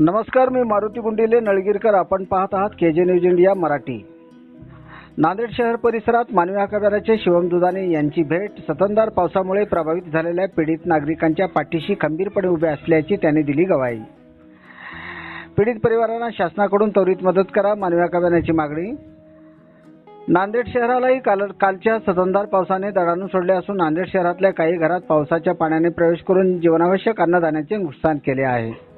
नमस्कार मी मारुती गुंडिले नळगीरकर. आपण पाहत आहात के जे न्यूज इंडिया मराठी. नांदेड शहर परिसरात मानवी हक्कदाराचे शिवम दुधाने यांची भेट. सततधार पावसामुळे प्रभावित झालेल्या पीडित नागरिकांच्या पाठीशी खंबीरपणे उभे असल्याची त्यांनी दिली गवाही. पीडित परिवारांना शासनाकडून त्वरित मदत करा मानवी हक्कदाराची मागणी. नांदेड शहरालाही काल कालच्या सततधार पावसाने दडाणून सोडले असून नांदेड शहरातल्या काही घरात पावसाच्या पाण्याने प्रवेश करून जीवनावश्यक अन्नधान्याचे नुकसान केले आहे.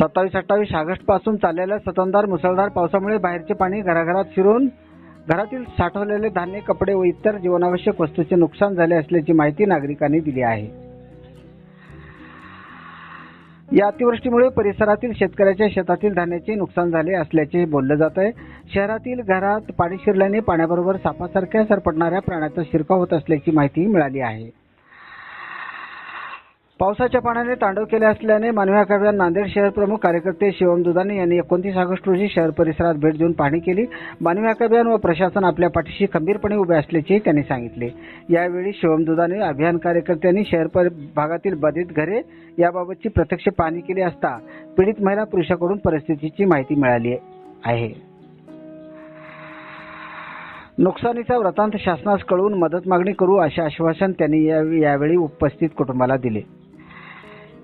सत्तावीस अठ्ठावीस ऑगस्टपासून चाललेल्या सततधार मुसळधार पावसामुळे बाहेरचे पाणी घराघरात शिरून घरातील साठवलेले धान्य कपडे व इतर जीवनावश्यक वस्तूचे नुकसान झाले असल्याची माहिती नागरिकांनी दिली आहे. या अतिवृष्टीमुळे परिसरातील शेतकऱ्याच्या शेतातील धान्याचे नुकसान झाले असल्याचे बोललं जात आहे शहरातील घरात पाणी शिरल्याने पाण्याबरोबर सापासारख्या सरपटणाऱ्या प्राण्याचा शिरकाव होत असल्याची माहिती मिळाली आहे. पावसाच्या पाण्याने तांडव केले असल्याने मानवी हक्काच्या नांदेड शहर प्रमुख कार्यकर्ते शिवम दुधाने यांनी एकोणतीस ऑगस्ट रोजी शहर परिसरात भेट देऊन पाहणी केली. मानवी हक्क व प्रशासन आपल्या पाठीशी खंबीरपणे उभे असल्याचे त्यांनी सांगितले. यावेळी शिवम दुधाने अभियान कार्यकर्त्यांनी शहर भागातील बाधित घरे याबाबतची प्रत्यक्ष पाहणी केली असता पीडित महिला पुरुषाकडून परिस्थितीची माहिती मिळाली आहे. नुकसानीचा वृत्तांत शासनास कळवून मदत मागणी करू असे आश्वासन त्यांनी यावेळी उपस्थित कुटुंबाला दिले.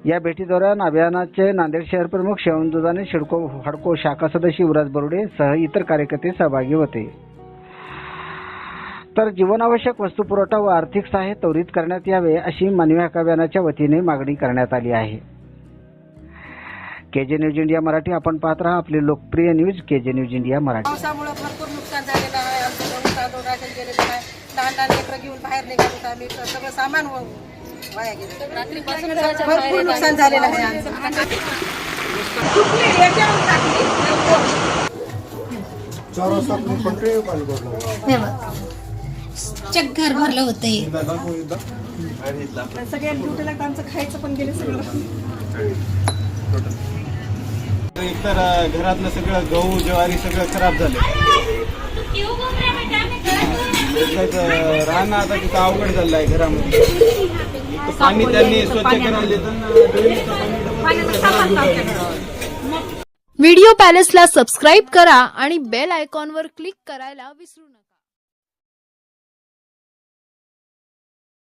या भेटीदौरान अभियानाचे नांदेड शहर प्रमुख शिवम दुधाने शिडको हडको शाखा सदस्य युवराज बरुडे सह इतर कार्यकर्ते सहभागी होते. तर जीवनावश्यक वस्तू पुरवठा व आर्थिक सहाय्य त्वरित करण्यात यावे अशी मानवी हक्क अभियानाच्या वतीने मागणी करण्यात आली आहे. के जे न्यूज इंडिया मराठी आपण पाहत राहा आपली लोकप्रिय न्यूज के जे न्यूज इंडिया मराठी. पावसामुळे भरपूर नुकसान झालेलं आहे. आमचं गहू तांदूळ राशन गेलेलं आहे लहान लहान लेकरं घेऊन बाहेर निघालो आम्ही तर सगळं सामान व- वाया गेलं. भरपूर नुकसान झालेलं आहे आमचं हे चक्कर भरलं होतं हे सगळ्या ड्युटीला आमचं खायचं पण गेलं सगळं. एकतर घरातलं सगळं गहू ज्वारी सगळं खराब झालं. त्याच्यात राहणं आता तिथं अवघड झालं आहे घरामध्ये. इथं पाणी त्यांनी स्वच्छ करायला देताना ड्रेनेजचं पाणी व्हिडिओ पॅलेसला सबस्क्राईब करा आणि बेल आयकॉनवर क्लिक करायला विसरू नका.